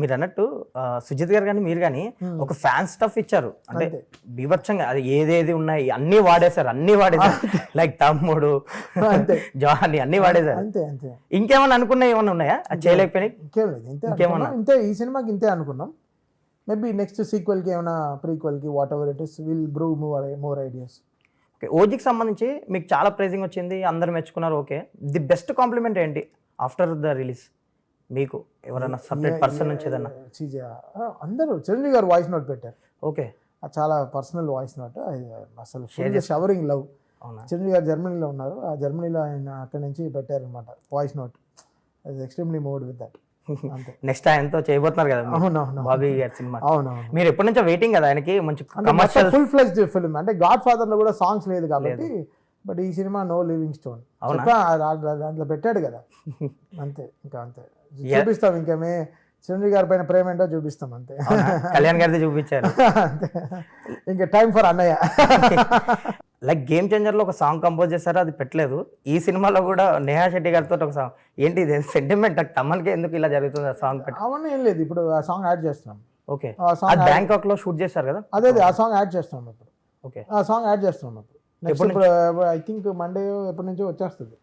మీరు అన్నట్టు సుజిత్ గారు కానీ మీరు కానీ ఒక ఫ్యాన్ స్టఫ్ ఇచ్చారు. అంటే. బీభత్సంగా అది ఏదేది ఉన్నాయి అన్ని వాడేశారు అన్ని వాడేశారు. లైక్ తమ్ముడు. జాని అన్ని వాడేశారు. అంతే అంతే. ఇంకేమన్నా అనుకున్నా ఏమన్నా ఉన్నాయా? అది చేయలేకపోయినాయి ఇంకేమన్నా? ఇంతే ఈ సినిమాకి ఇంతే అనుకున్నాం. మేబీ నెక్స్ట్ సీక్వెల్కి ఏమైనా ప్రీక్వెల్కి whatever it is will brew more more ideas okay ఓజీకి సంబంధించి మీకు చాలా ప్రైజింగ్ వచ్చింది. అందరు మెచ్చుకున్నారు. ఓకే ది బెస్ట్ కాంప్లిమెంట్ ఏంటి? ఆఫ్టర్ ద రిలీజ్ మీకు ఎవరైనా సపరేట్ పర్సన్ నుంచి ఏదన్నా? అందరూ చిరంజీవి గారు వాయిస్ నోట్ పెట్టారు. ఓకే. చాలా పర్సనల్ వాయిస్ నోట్ అసలు షవరింగ్ లవ్ అవునా? చిరంజీవి గారు జర్మనీలో ఉన్నారు. ఆ జర్మనీలో ఆయన అక్కడి నుంచి పెట్టారనమాట voice note extremely mood with that అంతే. నెక్స్ట్ ఆయనతో చేయబోతున్నారు కదా. అవునవును. బాబీ గారి సినిమా. అవునవును. మీరు ఎప్పటి నుంచో వెయిటింగ్ కదా ఆయనకి. మంచి కమర్షియల్ ఫుల్ ఫ్లెజ్డ్ ఫిల్మ్ అంటే గాడ్ ఫాదర్లో కూడా సాంగ్స్ లేదు కాబట్టి బట్ ఈ సినిమా నో లివింగ్ స్టోన్ దాంట్లో పెట్టాడు కదా. అంతే ఇంకా అంతే. చూపిస్తాం ఇంకేమే చిరంజీవి గారి పైన ప్రేమ ఏంటో చూపిస్తాం అంతే. కళ్యాణ్ గారిది చూపించారు. ఇంకా టైం ఫర్ అన్నయ్య. లైక్ గేమ్ చేంజర్లో ఒక సాంగ్ కంపోజ్ చేశారు అది పెట్టలేదు. ఈ సినిమాలో కూడా నేహా శెట్టి గారితో ఒక సాంగ్. ఏంటి ఇది? సెంటిమెంట్ తమ్మన్కి ఎందుకు ఇలా జరుగుతుంది ఆ సాంగ్ పెట్టి? అవన్నీ ఏం లేదు. ఇప్పుడు ఆ సాంగ్ యాడ్ చేస్తున్నాం. ఓకే. ఆ సాంగ్ బ్యాంకాక్లో షూట్ చేశారు కదా? అదే ఆ సాంగ్ యాడ్ చేస్తున్నాం ఇప్పుడు. ఓకే. ఆ సాంగ్ యాడ్ చేస్తున్నాం ఇప్పుడు. నెక్స్ట్ ఇప్పుడు ఐ థింక్ మండే ఎప్పటి నుంచో వచ్చేస్తుంది.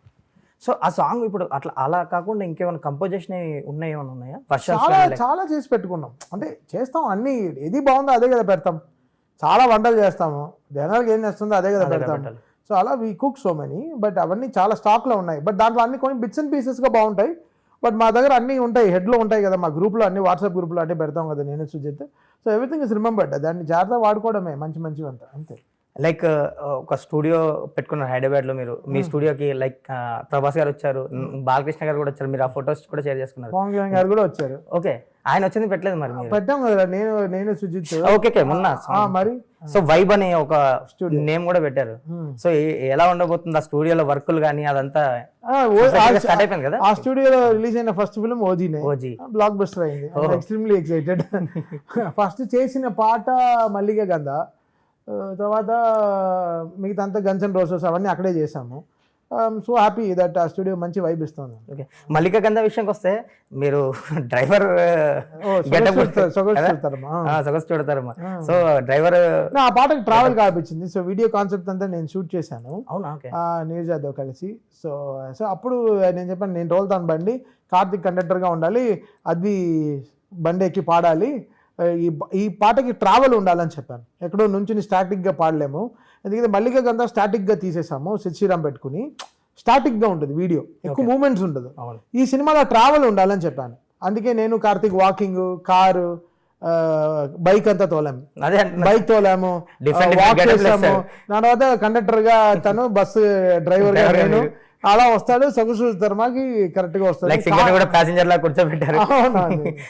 సో ఆ సాంగ్ ఇప్పుడు అట్లా అలా కాకుండా ఇంకేమైనా కంపోజిషన్ ఉన్నాయి? ఏమైనా ఉన్నాయా? చాలా చాలా చేసి పెట్టుకున్నాం. అంటే చేస్తాం అన్ని. ఏది బాగుందో అదే కదా పెడతాం. చాలా వంటలు చేస్తాము. జనాలకి ఏం చేస్తుందో అదే కదా పెడతాం. సో అలా we cook so many but అవన్నీ చాలా స్టాక్లో ఉన్నాయి. బట్ దాంట్లో అన్ని కొన్ని బిట్స్ అండ్ పీసెస్గా బాగుంటాయి. బట్ మా దగ్గర అన్నీ ఉంటాయి. హెడ్లో ఉంటాయి కదా. మా గ్రూప్లో అన్ని వాట్సాప్ గ్రూప్లో అంటే పెడతాం కదా నేను Sujith. So everything is remembered దాన్ని జాగ్రత్తగా వాడుకోవడమే. మంచి మంచివి అంతా అంతే. లైక్ ఒక స్టూడియో పెట్టుకున్నారు హైదరాబాద్లో మీరు. మీ స్టూడియోకి లైక్ ప్రభాస్ గారు వచ్చారు బాలకృష్ణ గారు కూడా వచ్చారు మీరు ఆ ఫోటోస్ కూడా షేర్ చేసుకున్నారు. పవన్ కళ్యాణ్ గారు కూడా వచ్చారు. ఓకే ఆయన వచ్చింది పెట్టలేదు మరి మీరు? పెట్టాం కదా నేను నేను సుజిత్. ఓకే మొన్న. మరి? సో వైబ్ అనే ఒక నేమ్ కూడా పెట్టారు. సో ఎలా ఉండబోతుంది ఆ స్టూడియోలో వర్కులు కానీ అదంతా స్టార్ట్ అయిపోయింది కదా? ఆ స్టూడియోలో రిలీజ్ అయిన ఫస్ట్ ఫిల్మ్ ఓజీనే ఓజీ. బ్లాక్ బస్టర్ అయింది. ఎక్స్ట్రీమ్లీ ఎక్సైటెడ్ ఫస్ట్ చేసిన పాట మల్లిగ గంధ. తర్వాత మిగతా అంతా గన్స్ అండ్ రోసెస్ అవన్నీ అక్కడే చేసాము సో హ్యాపీ దట్ ఆ స్టూడియో మంచి వైబ్ ఇస్తుంది. ఓకే. మల్లిక గంధ విషయంకి వస్తే మీరు డ్రైవర్ సొగసు చూడతారమ్మా. సో డ్రైవర్ ఆ పాటకి ట్రావెల్ కాపించింది. సో వీడియో కాన్సెప్ట్ అంతా నేను షూట్ చేశాను. నీరజ్ యాదవ్ కలిసి. సో సో అప్పుడు నేను చెప్పాను నేను తోలుతాను బండి. కార్తిక్ కండక్టర్గా ఉండాలి. అది బండి ఎక్కి పాడాలి. ఈ ఈ పాటకి ట్రావెల్ ఉండాలని చెప్పాను. ఎక్కడో నుంచి స్టాటిక్గా పాడలేము. ఎందుకంటే మల్లిక గంధ స్టాటిక్గా తీసేసాము సిద్ శ్రీరామ్ పెట్టుకుని స్టాటిక్గా ఉంటుంది వీడియో ఎక్కువ మూమెంట్స్ ఉండదు. ఈ సినిమాలో ట్రావెల్ ఉండాలని చెప్పాను. అందుకే నేను కార్తిక్ వాకింగ్ కారు బైక్ అంతా తోలాము. బైక్ తోలాము వాక్ చేసాము దాని తర్వాత కండక్టర్గా తను బస్సు డ్రైవర్గా Driver గా నేను. అలా వస్తాడు సొగసు ధర్మాకి కరెక్ట్గా వస్తాడు. కూడా ప్యాసింజర్ లా కూర్చోబెట్టారు.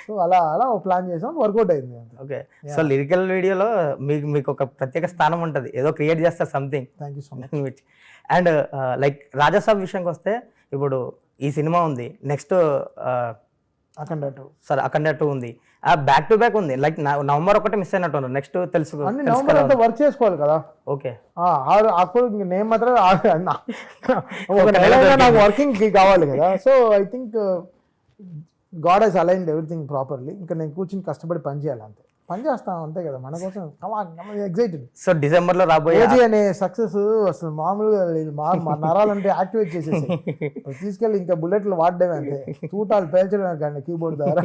సో అలా అలా ప్లాన్ చేసాం వర్కౌట్ అయింది ఓకే సో లిరికల్ వీడియోలో మీకు మీకు ఒక ప్రత్యేక స్థానం ఉంటుంది. ఏదో క్రియేట్ చేస్తారు something thank you so much and like Rajasaab విషయానికి వస్తే ఇప్పుడు ఈ సినిమా ఉంది. Next Akhanda two. సరే అఖండ టూ ఉంది. బ్యాక్ టు బ్యాక్ ఉంది. లైక్ నవంబర్ ఒకటి మిస్ అయినట్టు నెక్స్ట్ తెలుసు నవంబర్ అంతా వర్క్ చేసుకోవాలి కదా. ఓకే అప్పుడు నేను మాత్రం ఒక నెలగా నాకు వర్కింగ్ కావాలి కదా. So I think God he's aligned everything properly ఇంకా నేను కూర్చుని కష్టపడి పని చేయాలి అంతే. పని చేస్తాం అంతే కదా. మన కోసం ఎగ్జైటెడ్ సో డిసెంబర్లో రాబోయే అనే సక్సెస్ అసలు మామూలుగా లేదు. మా మా నరాలంటే యాక్టివేట్ చేసేసి తీసుకెళ్ళి ఇంకా బుల్లెట్లు వాడడమే అంతే. చూటాలు పేల్చడమే కానీ కీబోర్డ్ ద్వారా.